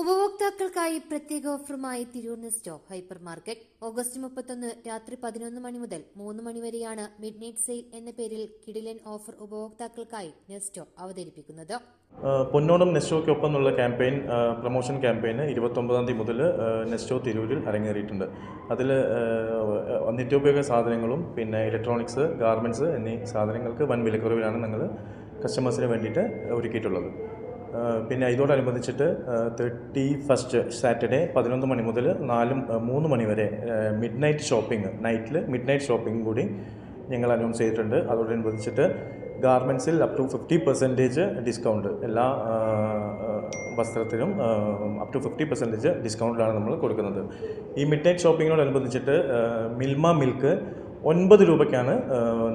ഉപഭോക്താക്കൾക്കായി പ്രത്യേക ഓഫറുമായി Tirur Nesto hyper market. August മുപ്പത്തൊന്ന് രാത്രി പതിനൊന്ന് മണി മുതൽ മൂന്ന് മണിവരെയാണ് മിഡ് നൈറ്റ് സെയിൽ എന്ന പേരിൽ കിടിലൻ ഓഫർ ഉപഭോക്താക്കൾക്കായി നെസ്റ്റോ അവതരിപ്പിക്കുന്നത്. പൊന്നോണം എന്നുള്ള ക്യാമ്പയിൻ പ്രൊമോഷൻ ക്യാമ്പയിന് ഇരുപത്തൊമ്പതാം തീയതി മുതൽ നെസ്റ്റോ തിരൂരിൽ അരങ്ങേറിയിട്ടുണ്ട്. അതിൽ നിത്യോപയോഗ സാധനങ്ങളും പിന്നെ ഇലക്ട്രോണിക്സ് ഗാർമെന്റ്സ് എന്നീ സാധനങ്ങൾക്ക് വൻ വിലക്കുറവിലാണ് ഞങ്ങൾ കസ്റ്റമേഴ്സിന് വേണ്ടിയിട്ട് ഒരുക്കിയിട്ടുള്ളത്. പിന്നെ ഇതോടനുബന്ധിച്ചിട്ട് തേർട്ടി ഫസ്റ്റ് സാറ്റർഡേ പതിനൊന്ന് മണി മുതൽ നാല് മൂന്ന് മണി വരെ മിഡ് നൈറ്റ് ഷോപ്പിംഗ് നൈറ്റിൽ മിഡ് നൈറ്റ് ഷോപ്പിംഗ് കൂടി ഞങ്ങൾ അനൗൺസ് ചെയ്തിട്ടുണ്ട്. അതോടനുബന്ധിച്ചിട്ട് ഗാർമെൻസിൽ up to fifty percentage discount എല്ലാ വസ്ത്രത്തിനും അപ് ടു ഫിഫ്റ്റി പെർസെന്റേജ് ഡിസ്കൗണ്ടിലാണ് നമ്മൾ കൊടുക്കുന്നത്. ഈ മിഡ് നൈറ്റ് ഷോപ്പിങ്ങിനോടനുബന്ധിച്ചിട്ട് മിൽമ മിൽക്ക് ഒൻപത് രൂപയ്ക്കാണ്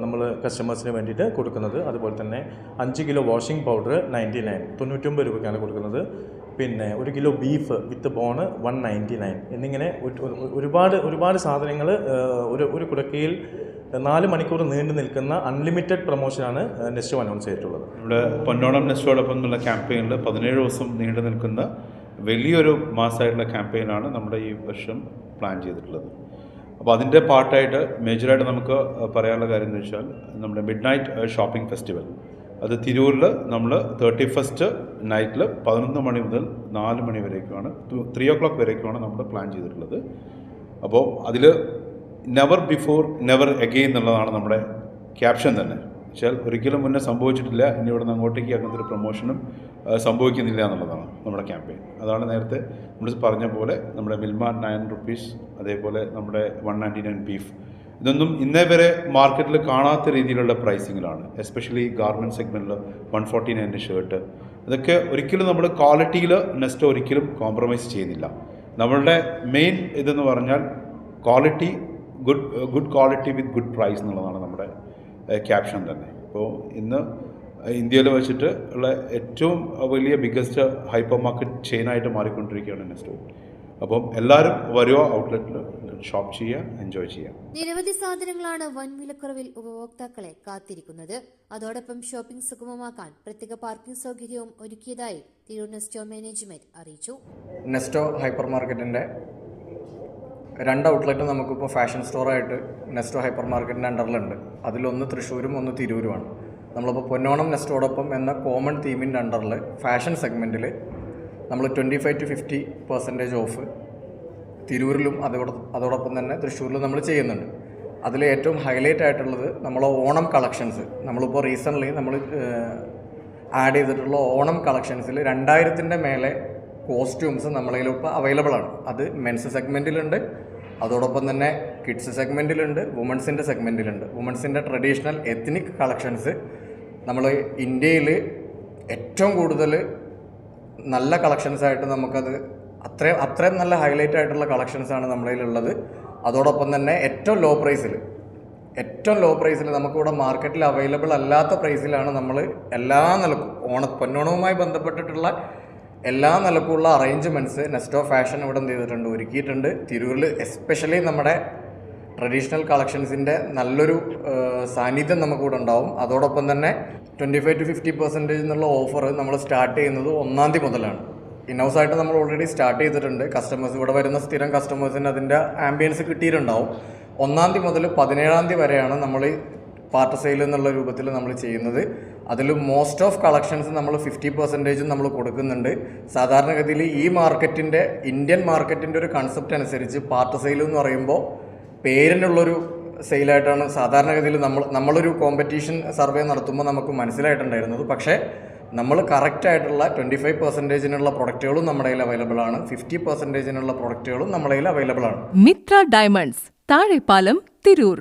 നമ്മൾ കസ്റ്റമേഴ്സിന് വേണ്ടിയിട്ട് കൊടുക്കുന്നത്. അതുപോലെ തന്നെ അഞ്ച് kilo washing powder ninety nine തൊണ്ണൂറ്റൊമ്പത് രൂപയ്ക്കാണ് കൊടുക്കുന്നത്. പിന്നെ ഒരു kilo beef with bone one ninety nine എന്നിങ്ങനെ ഒരു- ഒരു- ഒരുപാട് ഒരുപാട് സാധനങ്ങൾ ഒരു ഒരു കുടക്കയിൽ നാല് മണിക്കൂർ നീണ്ടു നിൽക്കുന്ന അൺലിമിറ്റഡ് പ്രൊമോഷനാണ് നെസ്റ്റോ അനൗൺസ് ചെയ്തിട്ടുള്ളത്. നമ്മുടെ പൊന്നോണം നെസ്റ്റോടൊപ്പം എന്നുള്ള ക്യാമ്പയിനിൽ പതിനേഴ് ദിവസം നീണ്ടു നിൽക്കുന്ന വലിയൊരു മാസമായിട്ടുള്ള ക്യാമ്പയിനാണ് നമ്മുടെ ഈ വർഷം പ്ലാൻ ചെയ്തിട്ടുള്ളത്. അപ്പോൾ അതിന്റെ പാർട്ടായിട്ട് മേജറായിട്ട് നമുക്ക് പറയാനുള്ള കാര്യം എന്ന് വെച്ചാൽ നമ്മുടെ മിഡ് നൈറ്റ് ഷോപ്പിംഗ് ഫെസ്റ്റിവൽ അത് തിരൂരിൽ നമ്മൾ തേർട്ടി ഫസ്റ്റ് നൈറ്റിൽ പതിനൊന്ന് മണി മുതൽ നാല് മണി വരേക്കുമാണ് ത്രീ ഓ ക്ലോക്ക് വരേക്കുമാണ് നമ്മൾ പ്ലാൻ ചെയ്തിട്ടുള്ളത്. അപ്പോൾ അതിൽ നെവർ ബിഫോർ നെവർ എഗെയിൻ എന്നുള്ളതാണ് നമ്മുടെ ക്യാപ്ഷൻ തന്നെ. വെച്ചാൽ ഒരിക്കലും മുന്നേ സംഭവിച്ചിട്ടില്ല. ഇനി ഇവിടെ നിന്ന് അങ്ങോട്ടേക്ക് അങ്ങനത്തെ ഒരു പ്രൊമോഷനും സംഭവിക്കുന്നില്ല എന്നുള്ളതാണ് നമ്മുടെ ക്യാമ്പയിൻ. അതാണ് നേരത്തെ നമ്മൾ പറഞ്ഞ പോലെ നമ്മുടെ മിൽമ നയൻ റുപ്പീസ് അതേപോലെ നമ്മുടെ വൺ നയന്റി നയൻ ബീഫ്. ഇതൊന്നും ഇന്നേ വരെ മാർക്കറ്റിൽ കാണാത്ത രീതിയിലുള്ള പ്രൈസിങ്ങിലാണ്. എസ്പെഷ്യലി ഗാർമെന്റ് സെഗ്മെന്റിൽ വൺ ഫോർട്ടി നയന്റെ ഷർട്ട്. ഇതൊക്കെ ഒരിക്കലും നമ്മൾ ക്വാളിറ്റിയിൽ നെസ്റ്റ് ഒരിക്കലും കോംപ്രമൈസ് ചെയ്യുന്നില്ല. നമ്മളുടെ മെയിൻ ഇതെന്ന് പറഞ്ഞാൽ quality good good quality with good price എന്നുള്ളതാണ് നമ്മുടെ ക്യാപ്ഷൻ തന്നെ. ഇപ്പോൾ ഇന്ന് ഇന്ത്യയിൽ വെച്ചിട്ട് ഉള്ള ഏറ്റവും വലിയ ബിഗ്ഗസ്റ്റ് ഹൈപ്പർ മാർക്കറ്റ് ചെയിനായിട്ട് മാറിക്കൊണ്ടിരിക്കുകയാണ് നെക്സ്റ്റ് അപ്പം എല്ലാവരും വരുമോ ഔട്ട്ലെറ്റിൽ ഷോപ്പ് ചെയ്യുക എൻജോയ് ചെയ്യാം നിരവധി സാധനങ്ങളാണ് വൻ വിലക്കുറവിൽ ഉപഭോക്താക്കളെ കാത്തിരിക്കുന്നത്. അതോടൊപ്പം ഷോപ്പിംഗ് സുഗമമാക്കാൻ പ്രത്യേക പാർക്കിംഗ് സൗകര്യവും ഒരുക്കിയതായി തിരൂർ നെസ്റ്റോ മാനേജ്മെന്റ് അറിയിച്ചു. നെസ്റ്റോ ഹൈപ്പർ മാർക്കറ്റിന്റെ രണ്ട് ഔട്ട്ലെറ്റ് നമുക്കിപ്പോൾ ഫാഷൻ സ്റ്റോറായിട്ട് നെസ്റ്റോ ഹൈപ്പർ മാർക്കറ്റിന്റെ അണ്ടറിലുണ്ട്. അതിലൊന്ന് തൃശ്ശൂരും ഒന്ന് തിരൂരുമാണ്. നമ്മളിപ്പോൾ പൊന്നോണം നെസ്റ്റോടൊപ്പം എന്ന കോമൺ തീമിന്റെ അണ്ടറിൽ ഫാഷൻ സെഗ്മെന്റിൽ നമ്മൾ twenty five to fifty percentage off തിരൂരിലും അതോടൊപ്പം അതോടൊപ്പം തന്നെ തൃശ്ശൂരിലും നമ്മൾ ചെയ്യുന്നുണ്ട്. അതിൽ ഏറ്റവും ഹൈലൈറ്റ് ആയിട്ടുള്ളത് നമ്മളെ ഓണം കളക്ഷൻസ് നമ്മളിപ്പോൾ റീസെന്റ്ലി നമ്മൾ ആഡ് ചെയ്തിട്ടുള്ള ഓണം കളക്ഷൻസിൽ രണ്ടായിരത്തിന്റെ മേലെ കോസ്റ്റ്യൂംസ് നമ്മളതിൽ ഇപ്പോൾ അവൈലബിൾ ആണ് അത് മെൻസ് സെഗ്മെന്റിലുണ്ട് അതോടൊപ്പം തന്നെ കിഡ്സ് സെഗ്മെന്റിലുണ്ട് വുമൺസിന്റെ സെഗ്മെന്റിലുണ്ട് വുമൺസിന്റെ ട്രഡീഷണൽ എത്നിക് കളക്ഷൻസ് നമ്മൾ ഇന്ത്യയിൽ ഏറ്റവും കൂടുതൽ നല്ല കളക്ഷൻസ് ആയിട്ട് നമുക്കത് അത്രയും അത്രയും നല്ല ഹൈലൈറ്റ് ആയിട്ടുള്ള കളക്ഷൻസ് ആണ് നമ്മളതിലുള്ളത് അതോടൊപ്പം തന്നെ ഏറ്റവും ലോ പ്രൈസിൽ ഏറ്റവും ലോ പ്രൈസിൽ നമുക്കിവിടെ മാർക്കറ്റിൽ അവൈലബിൾ അല്ലാത്ത പ്രൈസിലാണ് നമ്മൾ എല്ലാ നിലക്കും ഓണ പൊന്നോണവുമായി ബന്ധപ്പെട്ടിട്ടുള്ള എല്ലാ നിലക്കുള്ള അറേഞ്ച്മെന്റ്സ് നെസ്റ്റോ ഫാഷൻ ഇവിടെ എന്ത് ചെയ്തിട്ടുണ്ട്? ഒരുക്കിയിട്ടുണ്ട്. തിരൂരിൽ എസ്പെഷ്യലി നമ്മുടെ ട്രഡീഷണൽ കളക്ഷൻസിന്റെ നല്ലൊരു സാന്നിധ്യം നമുക്കിവിടെ ഉണ്ടാവും. അതോടൊപ്പം തന്നെ twenty five to fifty percentage എന്നുള്ള ഓഫർ നമ്മൾ സ്റ്റാർട്ട് ചെയ്യുന്നത് ഒന്നാം തീയതി മുതലാണ്. ഇന്നൗസ് ആയിട്ട് നമ്മൾ ഓൾറെഡി സ്റ്റാർട്ട് ചെയ്തിട്ടുണ്ട്. കസ്റ്റമേഴ്സ് ഇവിടെ വരുന്ന സ്ഥിരം കസ്റ്റമേഴ്സിന് അതിന്റെ ആംബിയൻസ് കിട്ടിയിട്ടുണ്ടാവും. ഒന്നാം തീയതി മുതൽ പതിനേഴാം തീയതി വരെയാണ് നമ്മൾ പാർട്ട് സെയിൽ എന്നുള്ള രൂപത്തിൽ നമ്മൾ ചെയ്യുന്നത്. അതിൽ മോസ്റ്റ് ഓഫ് കളക്ഷൻസ് നമ്മൾ ഫിഫ്റ്റി പെർസെന്റേജും നമ്മൾ കൊടുക്കുന്നുണ്ട്. സാധാരണഗതിയിൽ ഈ മാർക്കറ്റിന്റെ ഇന്ത്യൻ മാർക്കറ്റിന്റെ ഒരു കൺസെപ്റ്റ് അനുസരിച്ച് പാർട്ട് സെയിൽ എന്ന് പറയുമ്പോൾ പേരിനുള്ളൊരു സെയിലായിട്ടാണ് സാധാരണഗതിയിൽ നമ്മൾ നമ്മളൊരു കോമ്പറ്റീഷൻ സർവേ നടത്തുമ്പോൾ നമുക്ക് മനസ്സിലായിട്ടുണ്ടായിരുന്നത്. പക്ഷേ നമ്മൾ കറക്റ്റ് ആയിട്ടുള്ള ട്വന്റി ഫൈവ് പെർസെന്റേജിനുള്ള പ്രൊഡക്റ്റുകളും നമ്മുടെ കയ്യിൽ അവൈലബിൾ ആണ്. ഫിഫ്റ്റി പെർസെന്റേജിനുള്ള പ്രൊഡക്റ്റുകളും നമ്മുടെ കയ്യിൽ അവൈലബിൾ ആണ്. മിത്ര ഡയമണ്ട്സ് താഴെപ്പാലം തിരൂർ.